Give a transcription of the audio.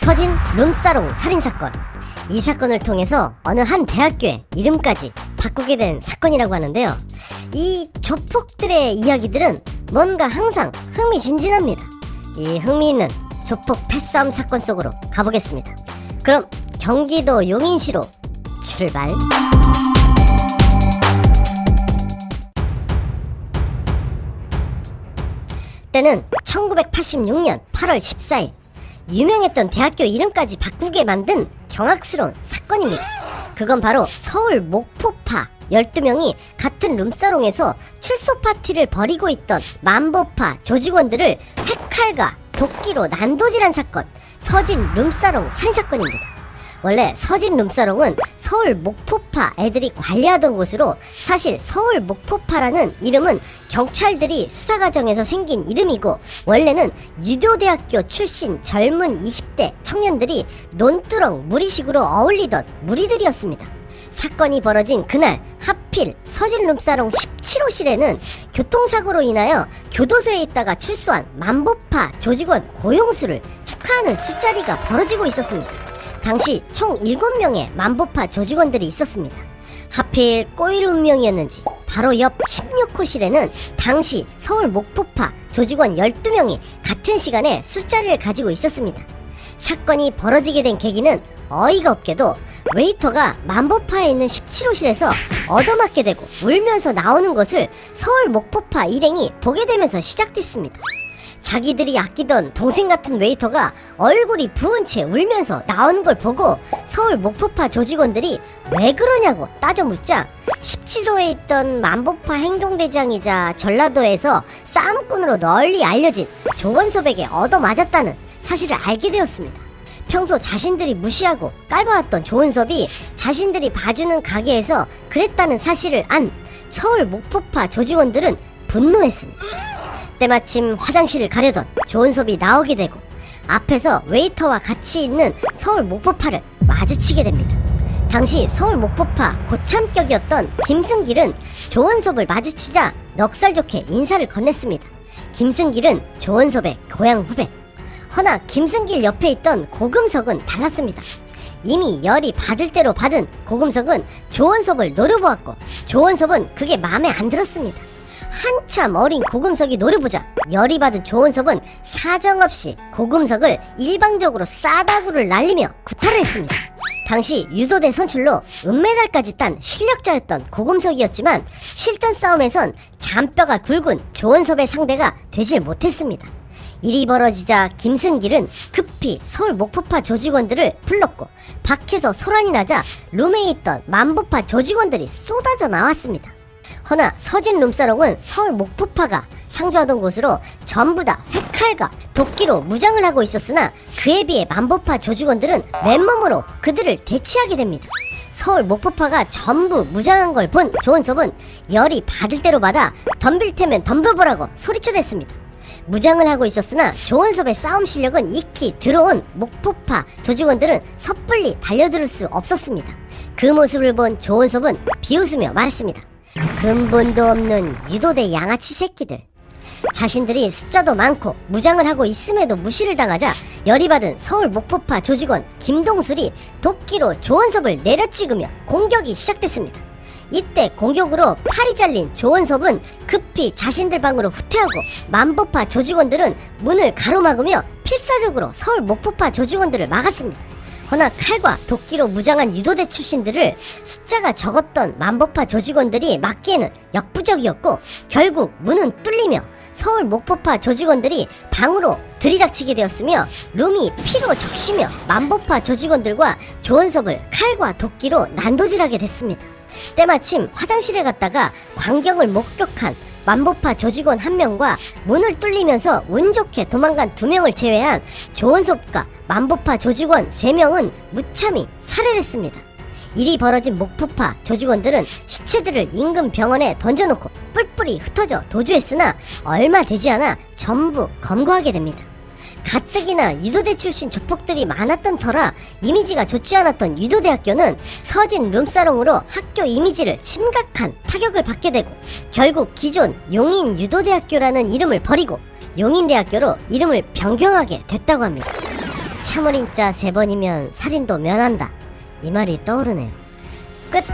서진 룸사롱 살인사건. 이 사건을 통해서 어느 한 대학교의 이름까지 바꾸게 된 사건이라고 하는데요. 이 조폭들의 이야기들은 뭔가 항상 흥미진진합니다. 이 흥미있는 조폭 패싸움 사건 속으로 가보겠습니다. 그럼 경기도 용인시로 출발. 때는 1986년 8월 14일 유명했던 대학교 이름까지 바꾸게 만든 경악스러운 사건입니다. 그건 바로 서울 목포파 12명이 같은 룸사롱에서 출소 파티를 벌이고 있던 만보파 조직원들을 핵칼과 도끼로 난도질한 사건 서진 룸사롱 살인사건입니다. 원래 서진 룸사롱은 서울 목포파 애들이 관리하던 곳으로 사실 서울 목포파라는 이름은 경찰들이 수사 과정에서 생긴 이름이고 원래는 유도대학교 출신 젊은 20대 청년들이 논두렁 무리식으로 어울리던 무리들이었습니다. 사건이 벌어진 그날 하필 서진 룸사롱 17호실에는 교통사고로 인하여 교도소에 있다가 출소한 만보파 조직원 고용수를 축하하는 술자리가 벌어지고 있었습니다. 당시 총 7명의 만보파 조직원들이 있었습니다. 하필 꼬일 운명이었는지 바로 옆 16호실에는 당시 서울 목포파 조직원 12명이 같은 시간에 술자리를 가지고 있었습니다. 사건이 벌어지게 된 계기는 어이가 없게도 웨이터가 만보파에 있는 17호실에서 얻어맞게 되고 울면서 나오는 것을 서울 목포파 일행이 보게 되면서 시작됐습니다. 자기들이 아끼던 동생 같은 웨이터가 얼굴이 부은 채 울면서 나오는 걸 보고 서울 목포파 조직원들이 왜 그러냐고 따져 묻자 17호에 있던 만보파 행동대장이자 전라도에서 싸움꾼으로 널리 알려진 조원섭에게 얻어맞았다는 사실을 알게 되었습니다. 평소 자신들이 무시하고 깔봐왔던 조은섭이 자신들이 봐주는 가게에서 그랬다는 사실을 안 서울 목포파 조직원들은 분노했습니다. 때마침 화장실을 가려던 조은섭이 나오게 되고 앞에서 웨이터와 같이 있는 서울 목포파를 마주치게 됩니다. 당시 서울 목포파 고참격이었던 김승길은 조은섭을 마주치자 넉살 좋게 인사를 건넸습니다. 김승길은 조은섭의 고향 후배. 허나 김승길 옆에 있던 고금석은 달랐습니다. 이미 열이 받을 대로 받은 고금석은 조원섭을 노려보았고 조원섭은 그게 마음에 안 들었습니다. 한참 어린 고금석이 노려보자 열이 받은 조원섭은 사정없이 고금석을 일방적으로 싸다구를 날리며 구타를 했습니다. 당시 유도대 선출로 은메달까지 딴 실력자였던 고금석이었지만 실전 싸움에선 잔뼈가 굵은 조원섭의 상대가 되질 못했습니다. 일이 벌어지자 김승길은 급히 서울 목포파 조직원들을 불렀고 밖에서 소란이 나자 룸에 있던 만보파 조직원들이 쏟아져 나왔습니다. 허나 서진 룸사롱은 서울 목포파가 상주하던 곳으로 전부 다 회칼과 도끼로 무장을 하고 있었으나 그에 비해 만보파 조직원들은 맨몸으로 그들을 대치하게 됩니다. 서울 목포파가 전부 무장한 걸 본 조은섭은 열이 받을 대로 받아 덤빌 테면 덤벼보라고 소리쳐댔습니다. 무장을 하고 있었으나 조은섭의 싸움 실력은 익히 들어온 목포파 조직원들은 섣불리 달려들 수 없었습니다. 그 모습을 본 조은섭은 비웃으며 말했습니다. 근본도 없는 유도대 양아치 새끼들. 자신들이 숫자도 많고 무장을 하고 있음에도 무시를 당하자 열이 받은 서울 목포파 조직원 김동술이 도끼로 조원섭을 내려찍으며 공격이 시작됐습니다. 이때 공격으로 팔이 잘린 조원섭은 급히 자신들 방으로 후퇴하고 만보파 조직원들은 문을 가로막으며 필사적으로 서울 목포파 조직원들을 막았습니다. 허나 칼과 도끼로 무장한 유도대 출신들을 숫자가 적었던 만보파 조직원들이 막기에는 역부족이었고 결국 문은 뚫리며 서울 목포파 조직원들이 방으로 들이닥치게 되었으며 룸이 피로 적시며 만보파 조직원들과 조원섭을 칼과 도끼로 난도질하게 됐습니다. 때마침 화장실에 갔다가 광경을 목격한 만보파 조직원 한 명과 문을 뚫리면서 운 좋게 도망간 두 명을 제외한 조원섭과 만보파 조직원 세 명은 무참히 살해됐습니다. 일이 벌어진 목포파 조직원들은 시체들을 인근 병원에 던져놓고 뿔뿔이 흩어져 도주했으나 얼마 되지 않아 전부 검거하게 됩니다. 가뜩이나 유도대 출신 조폭들이 많았던 터라 이미지가 좋지 않았던 유도대학교는 서진 룸사롱으로 학교 이미지를 심각한 타격을 받게 되고 결국 기존 용인 유도대학교라는 이름을 버리고 용인대학교로 이름을 변경하게 됐다고 합니다. 참을인자 세 번이면 살인도 면한다. 이 말이 떠오르네요. 끝